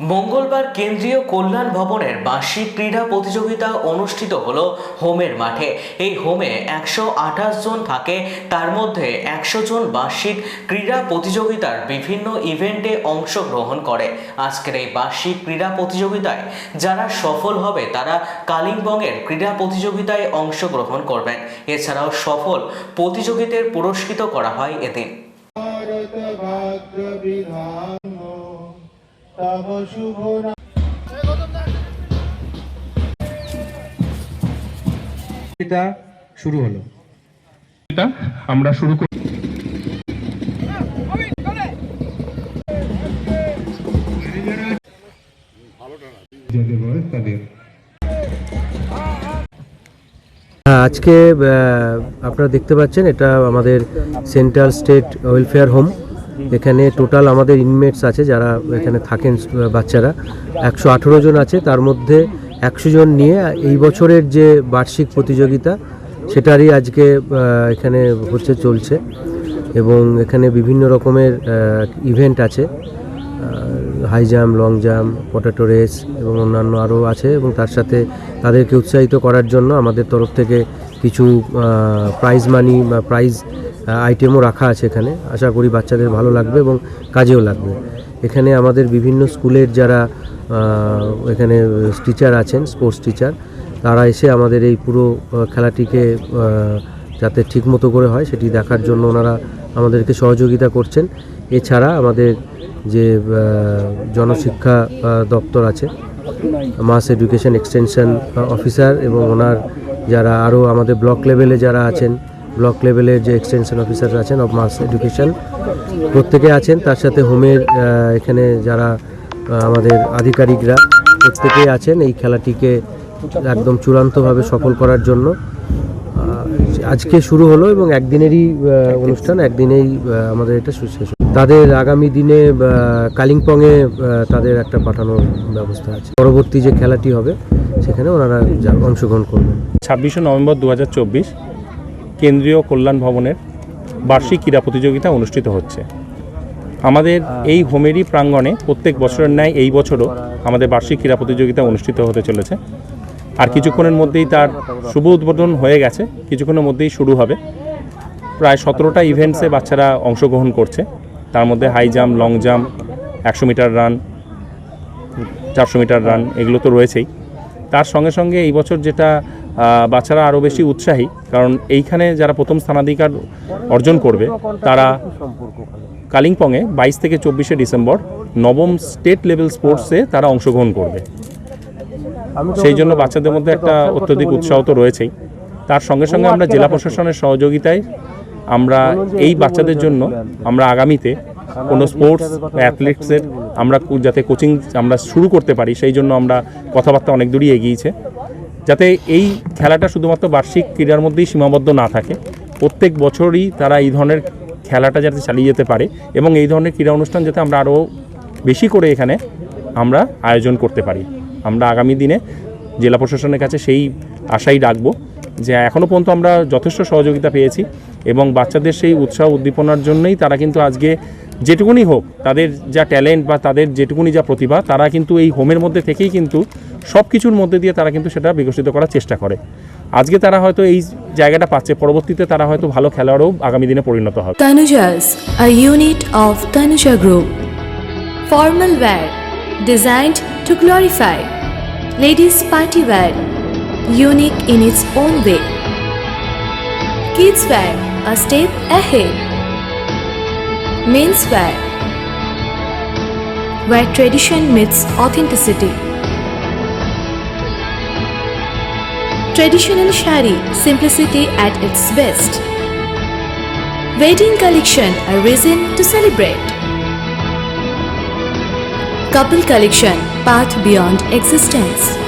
মঙ্গলবার কেন্দ্রীয় কল্যাণ ভবনের বার্ষিক ক্রীড়া প্রতিযোগিতা অনুষ্ঠিত হলো হোমের মাঠে। এই হোমে একশো আঠাশ জন থাকে, তার মধ্যে একশো জন বার্ষিক ক্রীড়া প্রতিযোগিতার বিভিন্ন ইভেন্টে অংশগ্রহণ করে। আজকের এই বার্ষিক ক্রীড়া প্রতিযোগিতায় যারা সফল হবে, তারা কালিম্পংয়ের ক্রীড়া প্রতিযোগিতায় অংশগ্রহণ করবেন। এছাড়াও সফল প্রতিযোগীদের পুরস্কৃত করা হয় এদিন। তব শুভ না এটা শুরু হলো। এটা আমরা শুরু করি হ্যাঁ আজকে আহ, আপনারা দেখতে পাচ্ছেন এটা আমাদের সেন্ট্রাল স্টেট ওয়েলফেয়ার হোম এখানে টোটাল আমাদের ইনমেটস আছে যারা এখানে থাকেন বাচ্চারা। একশো আঠেরো জন আছে, তার মধ্যে একশো জন নিয়ে এই বছরের যে বার্ষিক প্রতিযোগিতা, সেটারই আজকে এখানে হচ্ছে চলছে। এবং এখানে বিভিন্ন রকমের ইভেন্ট আছে high jump long jump potato race এবং অন্যান্য আরও আছে এবং তার সাথে তাদেরকে উৎসাহিত করার জন্য আমাদের তরফ থেকে কিছু প্রাইজ মানি বা প্রাইজ আইটেমও রাখা আছে এখানে। আশা করি বাচ্চাদের ভালো লাগবে এবং কাজেও লাগবে। এখানে আমাদের বিভিন্ন স্কুলের যারা এখানে টিচার আছেন স্পোর্টস টিচার তারা এসে আমাদের এই পুরো খেলাটিকে যাতে ঠিকমতো করে হয় সেটি দেখার জন্য ওনারা আমাদেরকে সহযোগিতা করছেন। এছাড়া আমাদের যে জনশিক্ষা দপ্তর আছে মাস এডুকেশন এক্সটেনশন অফিসার এবং ওনার যারা আরও আমাদের ব্লক লেভেলে যারা আছেন ব্লক লেভেলের যে এক্সটেনশন অফিসার আছেন অফ মাস এডুকেশন প্রত্যেকে আছেন, তার সাথে হোমের এখানে যারা আমাদের আধিকারিকরা প্রত্যেকেই আছেন এই খেলাটিকে একদম চূড়ান্তভাবে সফল করার জন্য আজকে শুরু হলো এবং একদিনেরই অনুষ্ঠান, একদিনেই আমাদের এটা শেষ। তাদের আগামী দিনে কালিম্পংয়ে তাদের একটা পাঠানোর ব্যবস্থা আছে। পরবর্তী যে খেলাটি হবে, সেখানে ওনারা অংশগ্রহণ করবেন। ছাব্বিশে নভেম্বর দু হাজার চব্বিশ কেন্দ্রীয় কল্যাণ ভবনের বার্ষিক ক্রীড়া প্রতিযোগিতা অনুষ্ঠিত হচ্ছে। আমাদের এই হোমেরই প্রাঙ্গণে প্রত্যেক বছরের ন্যায় এই বছরও আমাদের বার্ষিক ক্রীড়া প্রতিযোগিতা অনুষ্ঠিত হতে চলেছে। আর কিছুক্ষণের মধ্যেই তার শুভ উদ্বোধন হয়ে গেছে। কিছুক্ষণের মধ্যেই শুরু হবে। প্রায় সতেরোটা ইভেন্টসে বাচ্চারা অংশগ্রহণ করছে। তার মধ্যে হাই জাম্প লং জাম্প একশো মিটার রান চারশো মিটার রান এগুলো তো রয়েছেই। তার সঙ্গে সঙ্গে এই বছর যেটা বাচ্চারা আরও বেশি উৎসাহী কারণ এইখানে যারা প্রথম স্থানাধিকার অর্জন করবে তারা কালিম্পংয়ে বাইশ থেকে চব্বিশে ডিসেম্বর নবম স্টেট লেভেল স্পোর্টসে তারা অংশগ্রহণ করবে। সেই জন্য বাচ্চাদের মধ্যে একটা অত্যধিক উৎসাহ তো রয়েছেই। তার সঙ্গে সঙ্গে আমরা জেলা প্রশাসনের সহযোগিতায় আমরা এই বাচ্চাদের জন্য আমরা আগামীতে কোনো স্পোর্টস অ্যাথলেটিক্সের আমরা যাতে কোচিং আমরা শুরু করতে পারি সেই জন্য আমরা কথাবার্তা অনেক দূরই এগিয়েছে। যাতে এই খেলাটা শুধুমাত্র বার্ষিক ক্রীড়ার মধ্যেই সীমাবদ্ধ না থাকে প্রত্যেক বছরই তারা এই ধরনের খেলাটা যাতে চালিয়ে যেতে পারে এবং এই ধরনের ক্রীড়া অনুষ্ঠান যাতে আমরা আরও বেশি করে এখানে আমরা আয়োজন করতে পারি। আমরা আগামী দিনে জেলা প্রশাসনের কাছে সেই আশাই রাখব যে এখনও পর্যন্ত আমরা যথেষ্ট সহযোগিতা পেয়েছি। এবং বাচ্চাদের সেই উৎসাহ উদ্দীপনার জন্যই তারা কিন্তু আজকে যেটুকুনি হোক তাদের যা ট্যালেন্ট বা তাদের যেটুকুনি যা প্রতিভা তারা কিন্তু এই হোমের মধ্যে থেকেই কিন্তু সব কিছুর মধ্যে দিয়ে তারা কিন্তু সেটা বিকশিত করার চেষ্টা করে আজকে তারা হয়তো এই জায়গাটা পাচ্ছে পরবর্তীতে তারা হয়তো ভালো খেলোয়াড়ও আগামী দিনে পরিণত হবে Tanujas, a unit of Tanuja Group. Formal wear, designed to glorify. Ladies' party wear, unique in its own way. Kids wear, a step ahead. Men's wear, where tradition meets authenticity. Traditional shari, simplicity at its best. Wedding collection, a reason to celebrate. Couple collection, path beyond existence.